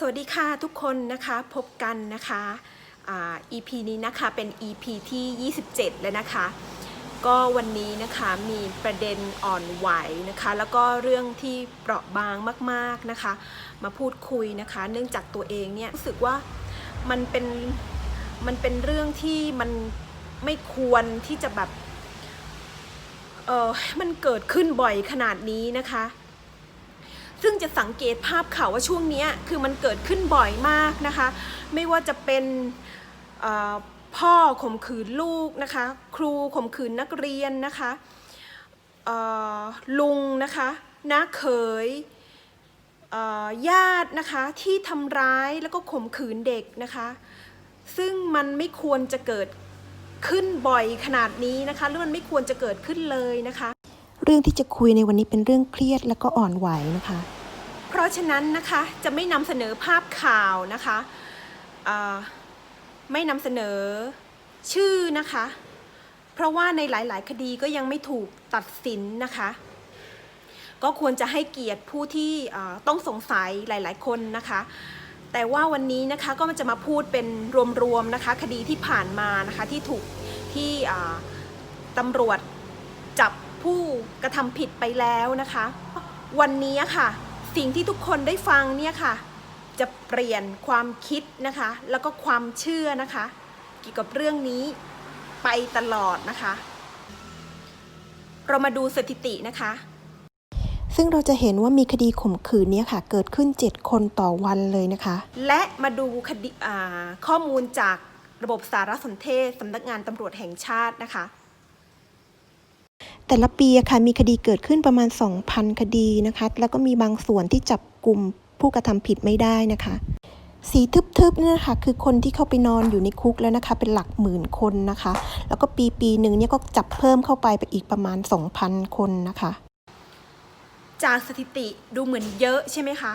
สวัสดีค่ะทุกคนนะคะพบกันนะคะอ่า EP นี้นะคะเป็น EP ที่ 27 แล้วนะคะ ก็วันนี้นะคะมีประเด็นอ่อนไหวนะคะ แล้วก็เรื่องที่เปราะบางมากๆนะคะ มาพูดคุยนะคะ เนื่องจากตัวเองเนี่ยรู้สึกว่ามันเป็นมันเป็นเรื่องที่มันไม่ควรที่จะแบบเออมันเกิดขึ้นบ่อยขนาดนี้นะคะ ซึ่งจะสังเกตภาพข่าวว่าช่วงนี้คือมันเกิดขึ้นบ่อยมากนะคะ ไม่ว่าจะเป็นพ่อข่มขืนลูกนะคะ ครูข่มขืนนักเรียนนะคะลุงนะคะน้าเขยญาตินะคะที่ทำร้ายแล้วก็ข่มขืนเด็กนะคะ ซึ่งมันไม่ควรจะเกิดขึ้นบ่อยขนาดนี้นะคะหรือมันไม่ควรจะเกิดขึ้นเลยนะคะ เรื่องที่จะคุยในวันนี้เป็นเรื่องเครียดและก็อ่อนไหวนะคะ เพราะฉะนั้นนะคะจะไม่นำเสนอภาพข่าวนะคะไม่นำเสนอชื่อนะคะ เพราะว่าในหลาย ๆ คดีก็ยังไม่ถูกตัดสินนะคะ ก็ควรจะให้เกียรติผู้ที่ต้องสงสัยหลาย ๆ คนนะคะ แต่ว่าวันนี้นะคะก็จะมาพูดเป็นรวม ๆ นะคะ คดีที่ผ่านมานะคะที่ถูกที่ตำรวจ ผู้กระทำผิดไปแล้วนะคะ วันนี้ค่ะ สิ่งที่ทุกคนได้ฟังเนี่ยค่ะ จะเปลี่ยนความคิดนะคะ แล้วก็ความเชื่อนะคะ เกี่ยวกับเรื่องนี้ไปตลอดนะคะ เรามาดูสถิตินะคะซึ่งเราจะเห็นว่ามีคดีข่มขืนเนี้ค่ะ เกิดขึ้น 7 คนต่อวันเลยนะคะ และมาดูคดีอ่าข้อมูลจากระบบสารสนเทศสำนักงานตำรวจแห่งชาตินะคะ แต่ละปีค่ะมีคดีเกิดขึ้นประมาณ 2,000 คดีนะคะ แล้วก็มีบางส่วนที่จับกลุ่มผู้กระทำผิดไม่ได้นะคะ สีทึบๆเนี่ยนะคะคือคนที่เข้าไปนอนอยู่ในคุกแล้วนะคะ เป็นหลักหมื่นคนนะคะ แล้วก็ปีปีหนึ่งเนี่ยก็จับเพิ่มเข้าไปไปอีกประมาณ 2,000 คนนะคะ จากสถิติดูเหมือนเยอะใช่ไหมคะ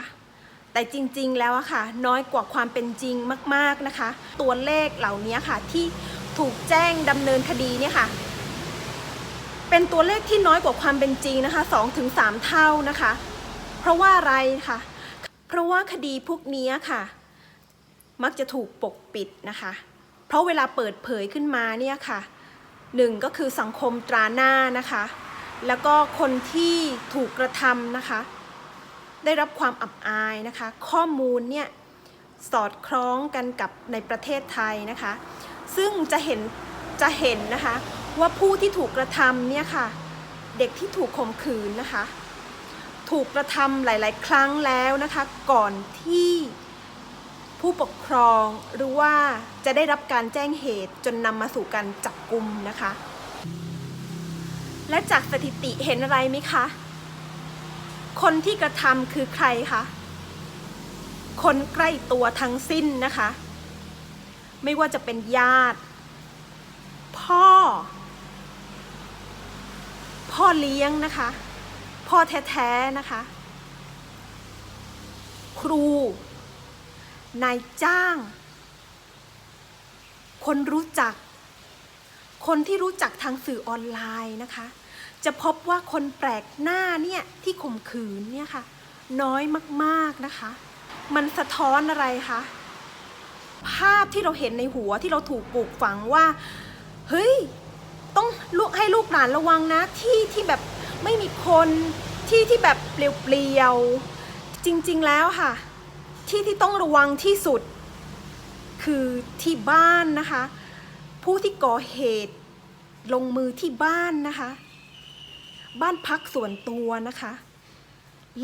แต่จริงๆ แล้วอะค่ะ น้อยกว่าความเป็นจริงมากๆนะคะ ตัวเลขเหล่านี้ค่ะ ที่ถูกแจ้งดำเนินคดีเนี่ยค่ะ เป็นตัวเลขที่น้อยกว่าความเป็นจริงนะคะ2-3ถึงเท่านะคะ เพราะว่าอะไรคะเพราะว่าคดีพวกนี้ค่ะ มักจะถูกปกปิดนะคะ เพราะเวลาเปิดเผยขึ้นมาเนี่ยค่ะหนึ่งก็คือสังคมตราหน้านะคะ แล้วก็คนที่ถูกกระทำนะคะ ได้รับความอับอายนะคะ ข้อมูลเนี่ยสอดคล้องกันกับในประเทศไทยนะคะ ซึ่งจะเห็นจะเห็นนะคะ ว่าผู้ที่ถูกกระทำเนี่ยค่ะ เด็กที่ถูกข่มขืนนะคะ ถูกกระทำหลาย ๆ ครั้งแล้วนะคะ ก่อนที่ผู้ปกครองหรือว่าจะได้รับการแจ้งเหตุจนนำมาสู่การจับกลุ่มนะคะ และจากสถิติเห็นอะไรไหมคะ คนที่กระทำคือใครคะ คนใกล้ตัวทั้งสิ้นนะคะ ไม่ว่าจะเป็นญาติ พ่อ พ่อเลี้ยงนะคะ พ่อแท้ๆนะคะ ครู นายจ้าง คนรู้จัก คนที่รู้จักทางสื่อออนไลน์นะคะ จะพบว่าคนแปลกหน้าเนี่ยที่ข่มขืนเนี่ยค่ะ น้อยมากๆนะคะ มันสะท้อนอะไรคะภาพที่เราเห็นในหัวที่เราถูกปลูกฝังว่า เฮ้ย ต้องลูกให้ลูกหลานระวังนะ ที่ที่แบบไม่มีคนที่ที่แบบเปลี่ยวๆจริงๆแล้วค่ะ ที่ที่ต้องระวังที่สุด คือที่บ้านนะคะ ผู้ที่ก่อเหตุลงมือที่บ้านนะคะ บ้านพักส่วนตัวนะคะ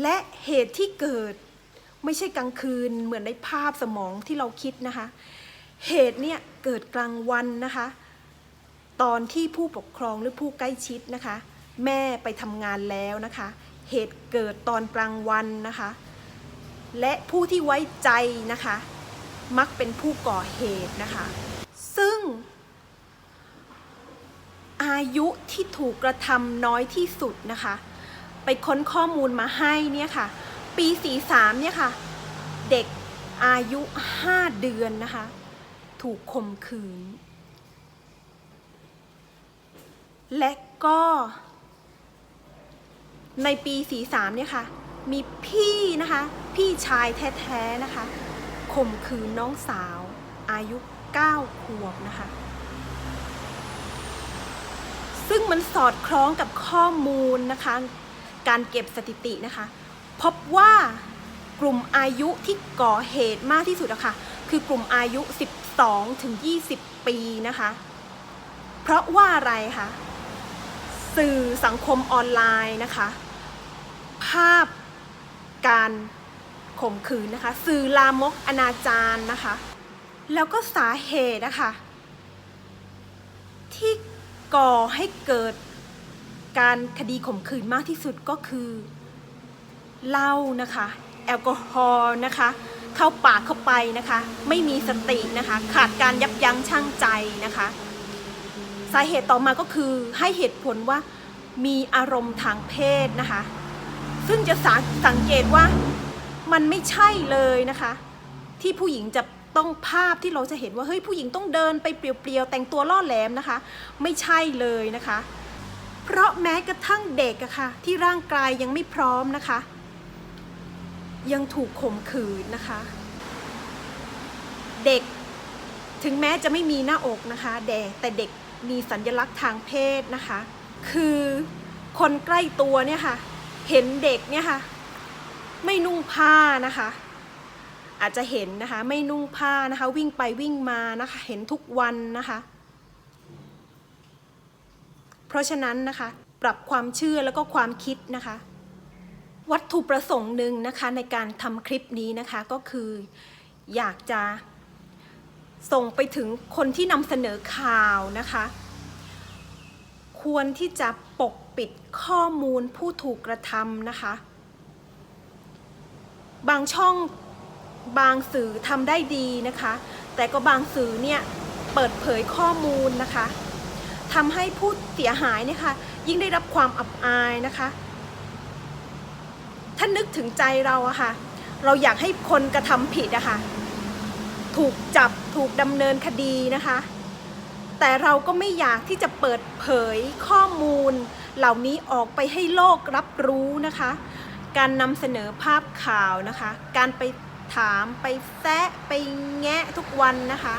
และเหตุที่เกิดไม่ใช่กลางคืนเหมือนในภาพสมองที่เราคิดนะคะ เหตุเนี่ยเกิดกลางวันนะคะ ตอนที่ผู้ปกครองหรือผู้ใกล้ชิดนะคะ แม่ไปทำงานแล้วนะคะ เหตุเกิดตอนกลางวันนะคะ และผู้ที่ไว้ใจนะคะ มักเป็นผู้ก่อเหตุนะคะ ซึ่ง อายุที่ถูกกระทำน้อยที่สุดนะคะ ไปค้นข้อมูลมาให้เนี่ยค่ะ ปี 43 เนี่ยค่ะ เด็กอายุ 5 เดือนนะคะ ถูกข่มขืน และก็ในปี 43 เนี่ยค่ะ มีพี่นะคะ พี่ชายแท้ๆนะคะข่มขืนน้องสาวอายุ 9 ขวบนะคะ ซึ่งมันสอดคล้องกับข้อมูลนะคะ การเก็บสถิตินะคะ พบว่ากลุ่มอายุที่ก่อเหตุมากที่สุดอะค่ะคือกลุ่มอายุ 12 ถึง 20 ปีนะคะ เพราะว่าอะไรคะ สื่อสังคมออนไลน์นะคะ ภาพการข่มขืนนะคะ สื่อลามกอนาจารนะคะ แล้วก็สาเหตุนะคะที่ก่อให้เกิดการคดีข่มขืนมากที่สุดก็คือเหล้านะคะ แอลกอฮอล์นะคะ เข้าปากเข้าไปนะคะ ไม่มีสตินะคะ ขาดการยับยั้งชั่งใจนะคะ สาเหตุต่อมาก็คือให้เหตุผลว่ามีอารมณ์ทางเพศนะคะ ซึ่งจะสสังเกตว่ามันไม่ใช่เลยนะคะ ที่ผู้หญิงจะต้องภาพที่เราจะเห็นว่าเฮ้ยผู้หญิงต้องเดินไปเปลี่ยวๆ แต่งตัวล่อแหลมนะคะ ไม่ใช่เลยนะคะ เพราะแม้กระทั่งเด็กอะค่ะที่ร่างกายยังไม่พร้อมนะคะ ยังถูกข่มขืนนะคะ เด็กถึงแม้จะไม่มีหน้าอกนะคะแดแต่เด็ก มีสัญลักษณ์ทางเพศนะคะ คือคนใกล้ตัวเนี่ยค่ะ เห็นเด็กเนี่ยค่ะ ไม่นุ่งผ้านะคะ อาจจะเห็นนะคะไม่นุ่งผ้านะคะ วิ่งไปวิ่งมานะคะ เห็นทุกวันนะคะ เพราะฉะนั้นนะคะ ปรับความเชื่อแล้วก็ความคิดนะคะ วัตถุประสงค์หนึ่งนะคะในการทำคลิปนี้นะคะก็คืออยากจะ ส่งไปถึงคนที่นำเสนอข่าวนะคะ ควรที่จะปกปิดข้อมูลผู้ถูกกระทำนะคะ บางช่องบางสื่อทำได้ดีนะคะ แต่ก็บางสื่อเนี่ยเปิดเผยข้อมูลนะคะทำให้ผู้เสียหายเนี่ยค่ะยิ่งได้รับความอับอายนะคะถ้านึกถึงใจเราอะค่ะ เราอยากให้คนกระทำผิดอะค่ะ ถูกจับถูกดำเนินคดีนะคะ แต่เราก็ไม่อยากที่จะเปิดเผยข้อมูล เหล่านี้ออกไปให้โลกรับรู้นะคะ การนำเสนอภาพข่าวนะคะ การไปถามไปแซะไปแงะทุกวันนะคะ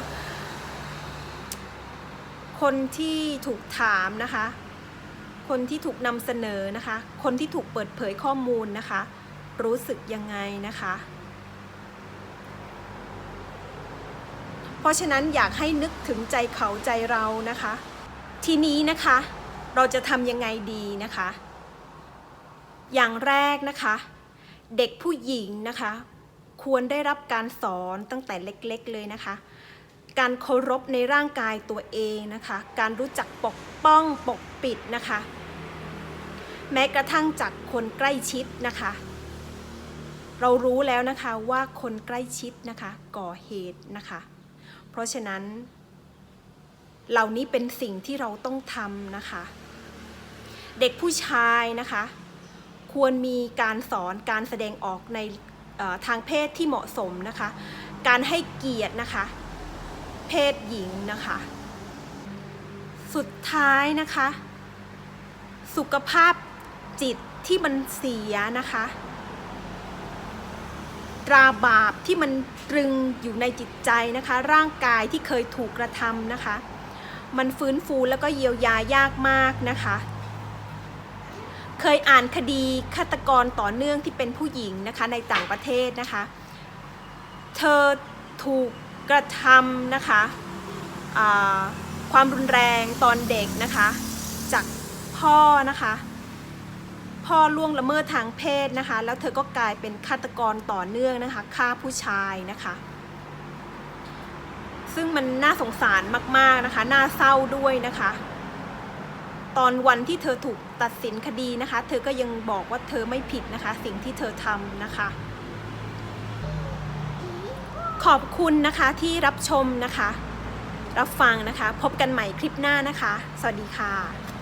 คนที่ถูกถามนะคะ คนที่ถูกนำเสนอนะคะ คนที่ถูกเปิดเผยข้อมูลนะคะ รู้สึกยังไงนะคะ เพ ราะฉะนั้นอยากให้นึกถึงใจเขาใจเรานะคะ ทีนี้นะคะเราจะทำยังไงดีนะคะ อย่างแรกนะคะ เด็กผู้หญิงนะคะ ควรได้รับการสอนตั้งแต่เล็กๆเลยนะคะ การเคารพในร่างกายตัวเองนะคะ การรู้จักปกป้องปกปิดนะคะ แม้กระทั่งจากคนใกล้ชิดนะคะเรารู้แล้วนะคะว่าคนใกล้ชิดนะคะก่อเหตุนะคะ เพราะฉะนั้น เหล่านี้เป็นสิ่งที่เราต้องทำนะคะ เด็กผู้ชายนะคะ ควรมีการสอนการแสดงออกในทางเพศที่เหมาะสมนะคะ การให้เกียรตินะคะ เพศหญิงนะคะ สุดท้ายนะคะ สุขภาพจิตที่มันเสียนะคะ ตราบาปที่มันตรึงอยู่ในจิตใจนะคะ ร่างกายที่เคยถูกกระทำนะคะ มันฟื้นฟูแล้วก็เยียวยายากมากนะคะ เคยอ่านคดีฆาตกรต่อเนื่องที่เป็นผู้หญิงนะคะในต่างประเทศนะคะ เธอถูกกระทำนะคะความรุนแรงตอนเด็กนะคะ จากพ่อนะคะ พ่อล่วงละเมิดทางเพศนะคะ แล้วเธอก็กลายเป็นฆาตกรต่อเนื่องนะคะฆ่าผู้ชายนะคะ ซึ่งมันน่าสงสารมากๆนะคะ น่าเศร้าด้วยนะคะ ตอนวันที่เธอถูกตัดสินคดีนะคะ เธอก็ยังบอกว่าเธอไม่ผิดนะคะ สิ่งที่เธอทำนะคะ ขอบคุณนะคะที่รับชมนะคะ รับฟังนะคะ พบกันใหม่คลิปหน้านะคะ สวัสดีค่ะ